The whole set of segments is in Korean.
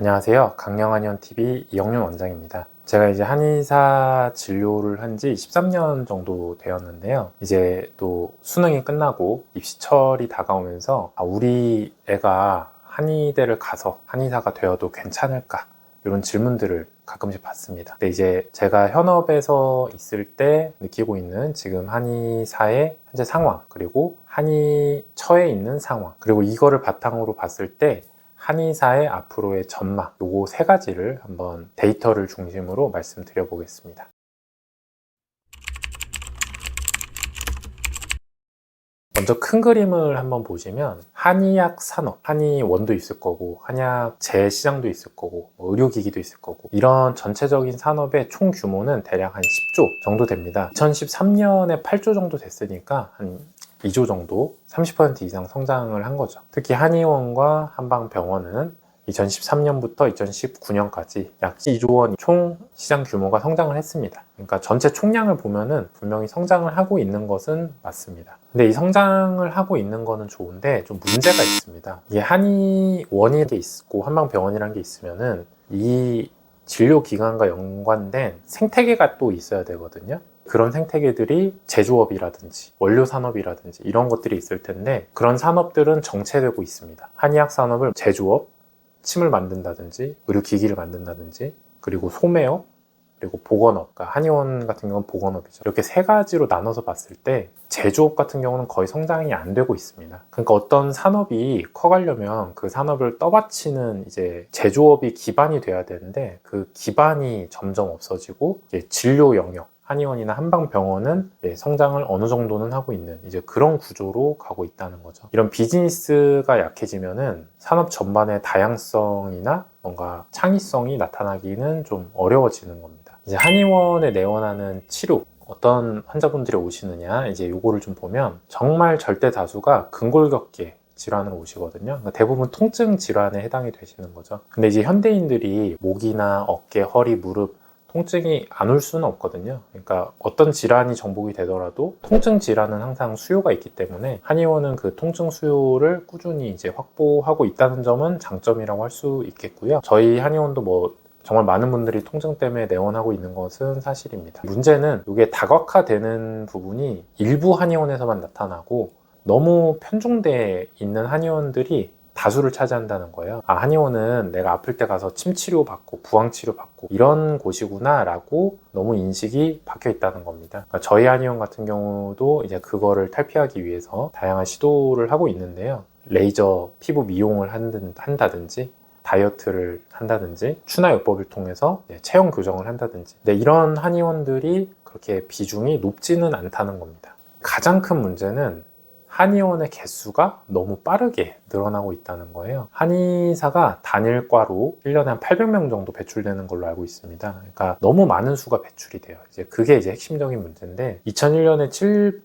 안녕하세요. 강령한의원TV 이영윤 원장입니다. 제가 이제 한의사 진료를 한 지 13년 정도 되었는데요. 이제 또 수능이 끝나고 입시철이 다가오면서 아, 우리 애가 한의대를 가서 한의사가 되어도 괜찮을까? 이런 질문들을 가끔씩 받습니다. 근데 이제 제가 현업에서 있을 때 느끼고 있는 지금 한의사의 현재 상황, 그리고 한의처에 있는 상황, 그리고 이거를 바탕으로 봤을 때 한의사의 앞으로의 전망, 요거 세 가지를 한번 데이터를 중심으로 말씀드려 보겠습니다. 먼저 큰 그림을 한번 보시면 한의학 산업, 한의원도 있을 거고 한의학 재시장도 있을 거고 뭐 의료기기도 있을 거고 이런 전체적인 산업의 총 규모는 대략 한 10조 정도 됩니다. 2013년에 8조 정도 됐으니까 한 2조 정도 30% 이상 성장을 한 거죠. 특히 한의원과 한방병원은 2013년부터 2019년까지 약 2조 원 총 시장 규모가 성장을 했습니다. 그러니까 전체 총량을 보면은 분명히 성장을 하고 있는 것은 맞습니다. 근데 이 성장을 하고 있는 거는 좋은데 좀 문제가 있습니다. 이게 한의원이라는 게 있고 한방병원이라는 게 있으면은 이 진료 기관과 연관된 생태계가 또 있어야 되거든요. 그런 생태계들이 제조업이라든지 원료 산업이라든지 이런 것들이 있을 텐데 그런 산업들은 정체되고 있습니다. 한의학 산업을 제조업, 침을 만든다든지 의료 기기를 만든다든지 그리고 소매업 그리고 보건업, 그러니까 한의원 같은 경우는 보건업이죠. 이렇게 세 가지로 나눠서 봤을 때 제조업 같은 경우는 거의 성장이 안 되고 있습니다. 그러니까 어떤 산업이 커가려면 그 산업을 떠받치는 이제 제조업이 기반이 돼야 되는데 그 기반이 점점 없어지고 진료 영역, 한의원이나 한방병원은 성장을 어느 정도는 하고 있는 이제 그런 구조로 가고 있다는 거죠. 이런 비즈니스가 약해지면은 산업 전반의 다양성이나 뭔가 창의성이 나타나기는 좀 어려워지는 겁니다. 이제 한의원에 내원하는 치료 어떤 환자분들이 오시느냐 이제 요거를 좀 보면 정말 절대 다수가 근골격계 질환으로 오시거든요. 그러니까 대부분 통증 질환에 해당이 되시는 거죠. 근데 이제 현대인들이 목이나 어깨, 허리, 무릎 통증이 안 올 수는 없거든요. 그러니까 어떤 질환이 정복이 되더라도 통증 질환은 항상 수요가 있기 때문에 한의원은 그 통증 수요를 꾸준히 이제 확보하고 있다는 점은 장점이라고 할 수 있겠고요. 저희 한의원도 뭐 정말 많은 분들이 통증 때문에 내원하고 있는 것은 사실입니다. 문제는 이게 다각화되는 부분이 일부 한의원에서만 나타나고 너무 편중돼 있는 한의원들이 다수를 차지한다는 거예요. 아, 한의원은 내가 아플 때 가서 침 치료 받고 부항 치료 받고 이런 곳이구나 라고 너무 인식이 박혀 있다는 겁니다. 그러니까 저희 한의원 같은 경우도 이제 그거를 탈피하기 위해서 다양한 시도를 하고 있는데요. 레이저 피부 미용을 한다든지 다이어트를 한다든지 추나요법을 통해서 체형 교정을 한다든지 네, 이런 한의원들이 그렇게 비중이 높지는 않다는 겁니다. 가장 큰 문제는 한의원의 개수가 너무 빠르게 늘어나고 있다는 거예요. 한의사가 단일과로 1년에 한 800명 정도 배출되는 걸로 알고 있습니다. 그러니까 너무 많은 수가 배출이 돼요. 이제 그게 이제 핵심적인 문제인데 2001년에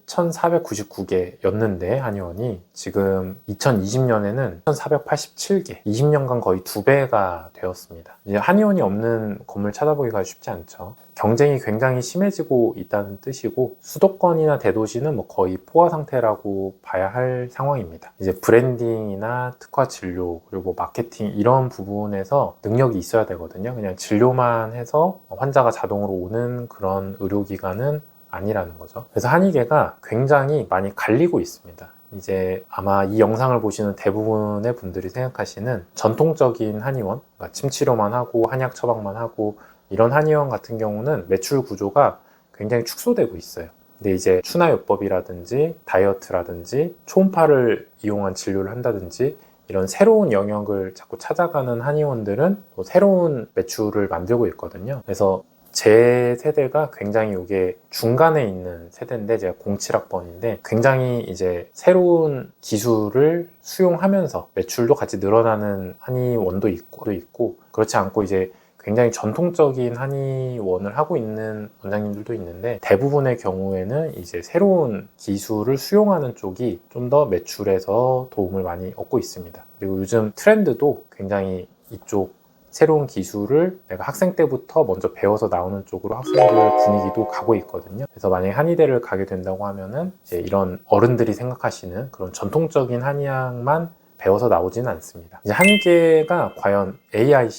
7,499개였는데 한의원이 지금 2020년에는 1,487개, 20년간 거의 두 배가 되었습니다. 이제 한의원이 없는 건물 찾아보기가 쉽지 않죠. 경쟁이 굉장히 심해지고 있다는 뜻이고 수도권이나 대도시는 뭐 거의 포화 상태라고 봐야 할 상황입니다. 이제 브랜딩 이나 특화 진료 그리고 뭐 마케팅 이런 부분에서 능력이 있어야 되거든요. 그냥 진료만 해서 환자가 자동으로 오는 그런 의료기관은 아니라는 거죠. 그래서 한의계가 굉장히 많이 갈리고 있습니다. 이제 아마 이 영상을 보시는 대부분의 분들이 생각하시는 전통적인 한의원, 그러니까 침치료만 하고 한약 처방만 하고 이런 한의원 같은 경우는 매출 구조가 굉장히 축소되고 있어요. 근데 이제 추나요법이라든지 다이어트라든지 초음파를 이용한 진료를 한다든지 이런 새로운 영역을 자꾸 찾아가는 한의원들은 또 새로운 매출을 만들고 있거든요. 그래서 제 세대가 굉장히 이게 중간에 있는 세대인데 제가 07학번인데 굉장히 이제 새로운 기술을 수용하면서 매출도 같이 늘어나는 한의원도 있고, 있고 그렇지 않고 이제 굉장히 전통적인 한의원을 하고 있는 원장님들도 있는데 대부분의 경우에는 이제 새로운 기술을 수용하는 쪽이 좀 더 매출에서 도움을 많이 얻고 있습니다. 그리고 요즘 트렌드도 굉장히 이쪽 새로운 기술을 내가 학생 때부터 먼저 배워서 나오는 쪽으로 학생들 분위기도 가고 있거든요. 그래서 만약에 한의대를 가게 된다고 하면은 이제 이런 어른들이 생각하시는 그런 전통적인 한의학만 배워서 나오지는 않습니다. 이제 한의계가 과연 AI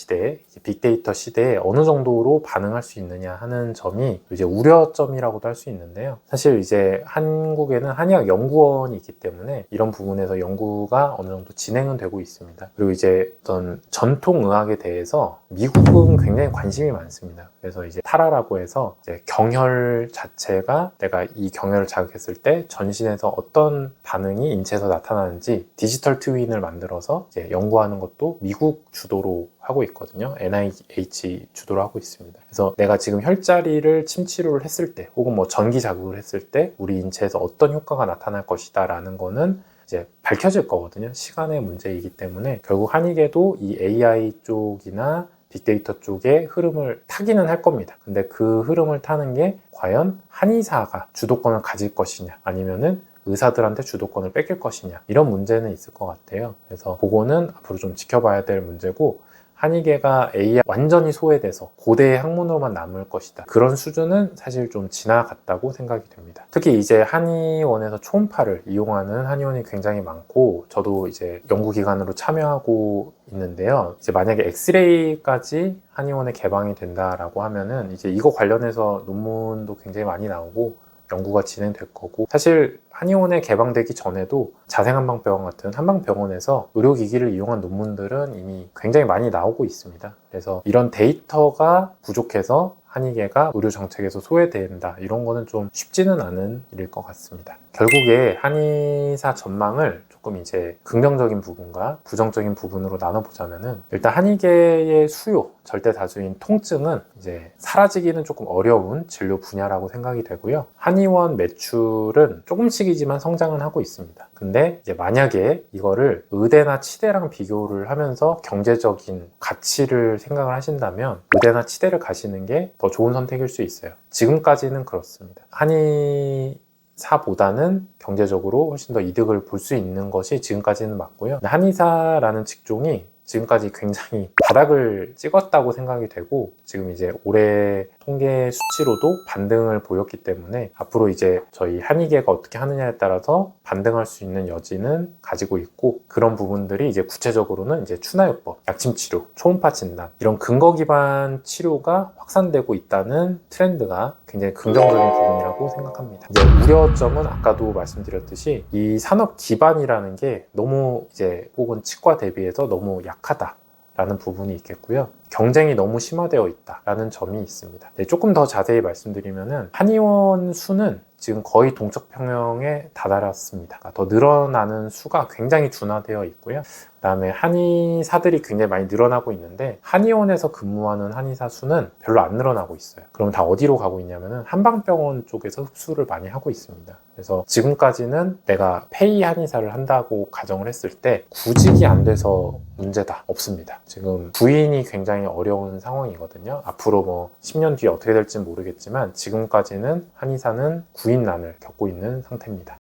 이제 빅데이터 시대에 어느 정도로 반응할 수 있느냐 하는 점이 이제 우려점이라고도 할 수 있는데요. 사실 이제 한국에는 한의학 연구원이 있기 때문에 이런 부분에서 연구가 어느 정도 진행은 되고 있습니다. 그리고 이제 어떤 전통 의학에 대해서 미국은 굉장히 관심이 많습니다. 그래서 이제 타라라고 해서 이제 경혈 자체가 내가 이 경혈을 자극했을 때 전신에서 어떤 반응이 인체에서 나타나는지 디지털 트윈을 만들어서 이제 연구하는 것도 미국 주도로 하고 있거든요. NIH 주도로 하고 있습니다. 그래서 내가 지금 혈자리를 침치료를 했을 때 혹은 뭐 전기 자극을 했을 때 우리 인체에서 어떤 효과가 나타날 것이다 라는 거는 이제 밝혀질 거거든요. 시간의 문제이기 때문에 결국 한의계도 이 AI 쪽이나 빅데이터 쪽의 흐름을 타기는 할 겁니다. 근데 그 흐름을 타는 게 과연 한의사가 주도권을 가질 것이냐 아니면은 의사들한테 주도권을 뺏길 것이냐 이런 문제는 있을 것 같아요. 그래서 그거는 앞으로 좀 지켜봐야 될 문제고 한의계가 AI 완전히 소외돼서 고대의 학문으로만 남을 것이다. 그런 수준은 사실 좀 지나갔다고 생각이 됩니다. 특히 이제 한의원에서 초음파를 이용하는 한의원이 굉장히 많고 저도 이제 연구기관으로 참여하고 있는데요. 이제 만약에 엑스레이까지 한의원에 개방이 된다라고 하면은 이제 이거 관련해서 논문도 굉장히 많이 나오고 연구가 진행될 거고 사실 한의원에 개방되기 전에도 자생한방병원 같은 한방병원에서 의료기기를 이용한 논문들은 이미 굉장히 많이 나오고 있습니다. 그래서 이런 데이터가 부족해서 한의계가 의료 정책에서 소외된다 이런 거는 좀 쉽지는 않은 일일 것 같습니다. 결국에 한의사 전망을 조금 이제 긍정적인 부분과 부정적인 부분으로 나눠보자면은 일단 한의계의 수요 절대 다수인 통증은 이제 사라지기는 조금 어려운 진료 분야라고 생각이 되고요. 한의원 매출은 조금씩이지만 성장은 하고 있습니다. 근데 이제 만약에 이거를 의대나 치대랑 비교를 하면서 경제적인 가치를 생각을 하신다면 의대나 치대를 가시는 게더 좋은 선택일 수 있어요. 지금까지는 그렇습니다. 한의 사보다는 경제적으로 훨씬 더 이득을 볼 수 있는 것이 지금까지는 맞고요. 한의사라는 직종이 지금까지 굉장히 바닥을 찍었다고 생각이 되고 지금 이제 올해 통계 수치로도 반등을 보였기 때문에 앞으로 이제 저희 한의계가 어떻게 하느냐에 따라서 반등할 수 있는 여지는 가지고 있고 그런 부분들이 이제 구체적으로는 이제 추나요법, 약침 치료, 초음파 진단 이런 근거 기반 치료가 확산되고 있다는 트렌드가 굉장히 긍정적인 부분이라고 생각합니다. 이제 우려점은 아까도 말씀드렸듯이 이 산업 기반이라는 게 너무 이제 혹은 치과 대비해서 너무 약하다. 라는 부분이 있겠고요. 경쟁이 너무 심화되어 있다라는 점이 있습니다. 네, 조금 더 자세히 말씀드리면은 한의원 수는 지금 거의 동적 평형에 다다랐습니다. 더 늘어나는 수가 굉장히 둔화되어 있고요. 그 다음에 한의사들이 굉장히 많이 늘어나고 있는데 한의원에서 근무하는 한의사 수는 별로 안 늘어나고 있어요. 그럼 다 어디로 가고 있냐면은 한방병원 쪽에서 흡수를 많이 하고 있습니다. 그래서 지금까지는 내가 페이 한의사를 한다고 가정을 했을 때 구직이 안 돼서 문제다 없습니다. 지금 부인이 굉장히 어려운 상황이거든요. 앞으로 뭐 10년 뒤에 어떻게 될지 는 모르겠지만 지금까지는 한의사는 구인 난을 겪고 있는 상태입니다.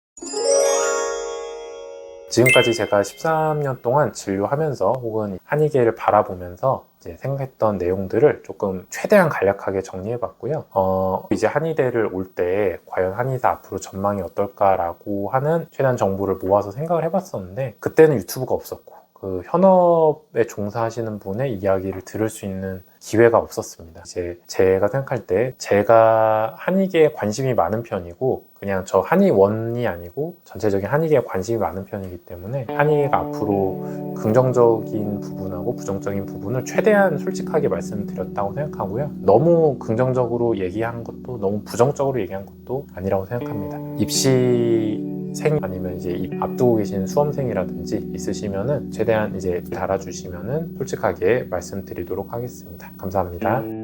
지금까지 제가 13년 동안 진료하면서 혹은 한의계를 바라보면서 생각했던 내용들을 조금 최대한 간략하게 정리해 봤고요. 어, 이제 한의대를 올 때 과연 한의사 앞으로 전망이 어떨까라고 하는 최대한 정보를 모아서 생각을 해 봤었는데 그때는 유튜브가 없었고 그 현업에 종사하시는 분의 이야기를 들을 수 있는 기회가 없었습니다. 이제 제가 생각할 때 제가 한의계에 관심이 많은 편이고 그냥 저 한의원이 아니고 전체적인 한의계에 관심이 많은 편이기 때문에 한의계가 앞으로 긍정적인 부분하고 부정적인 부분을 최대한 솔직하게 말씀드렸다고 생각하고요. 너무 긍정적으로 얘기한 것도 너무 부정적으로 얘기한 것도 아니라고 생각합니다. 입시 생 아니면 이제 입 앞두고 계신 수험생이라든지 있으시면은 최대한 이제 달아주시면은 솔직하게 말씀드리도록 하겠습니다. 감사합니다.